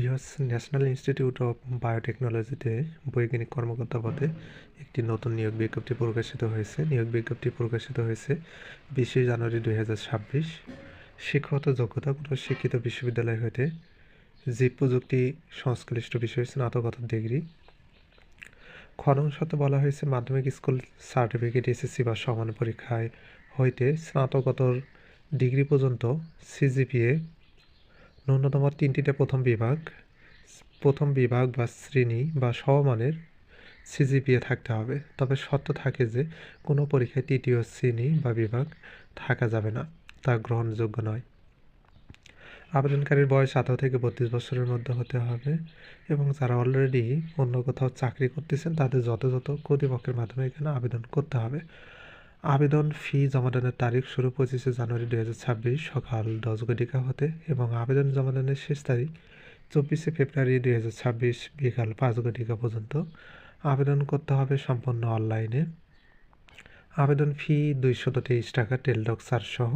Bihar national institute of বায়োটেকনোলজিতে বৈজ্ঞানিক কর্মকর্তা পদে একটি নতুন নিয়োগ বিজ্ঞপ্তি প্রকাশিত হয়েছে। নিয়োগ বিজ্ঞপ্তি প্রকাশিত হয়েছে বিশে জানুয়ারি দুই হাজার ছাব্বিশ। শিক্ষাগত যোগ্যতা কোনো শিক্ষিত বিশ্ববিদ্যালয় হইতে জীব প্রযুক্তি সংশ্লিষ্ট বিষয়ে, স্নাতকোত্তর ডিগ্রি। খনন সাথে বলা হয়েছে মাধ্যমিক স্কুল সার্টিফিকেট, এসএসসি বা সমান পরীক্ষায় হইতে স্নাতকোত্তর ডিগ্রি পর্যন্ত সিজিপিএ ন্যূনতম তিনটিতে প্রথম বিভাগ প্রথম বিভাগ বা শ্রেণি বা সমমানের সিজিপিএ থাকতে হবে। তবে শর্ত থাকে যে কোনো পরীক্ষায় তৃতীয় শ্রেণি বা বিভাগ থাকা যাবে না, তা গ্রহণযোগ্য নয়। আবেদনকারীর বয়স আঠারো থেকে বত্রিশ বছরের মধ্যে হতে হবে এবং যারা অলরেডি অন্য কোথাও চাকরি করতেছেন তাদের যথাযথ কর্তৃপক্ষের মাধ্যমে এখানে আবেদন করতে হবে। আবেদন ফি জমাদানের তারিখ শুরু পঁচিশে জানুয়ারি দু হাজার ছাব্বিশ সকাল দশ ঘটিকা হতে এবং আবেদন জমাদানের শেষ তারিখ চব্বিশে ফেব্রুয়ারি দু হাজার ছাব্বিশ বিকাল পাঁচ ঘটিকা পর্যন্ত। আবেদন করতে হবে সম্পূর্ণ অনলাইনে। আবেদন ফি দুইশত তেইশ টাকা টেলডক সহ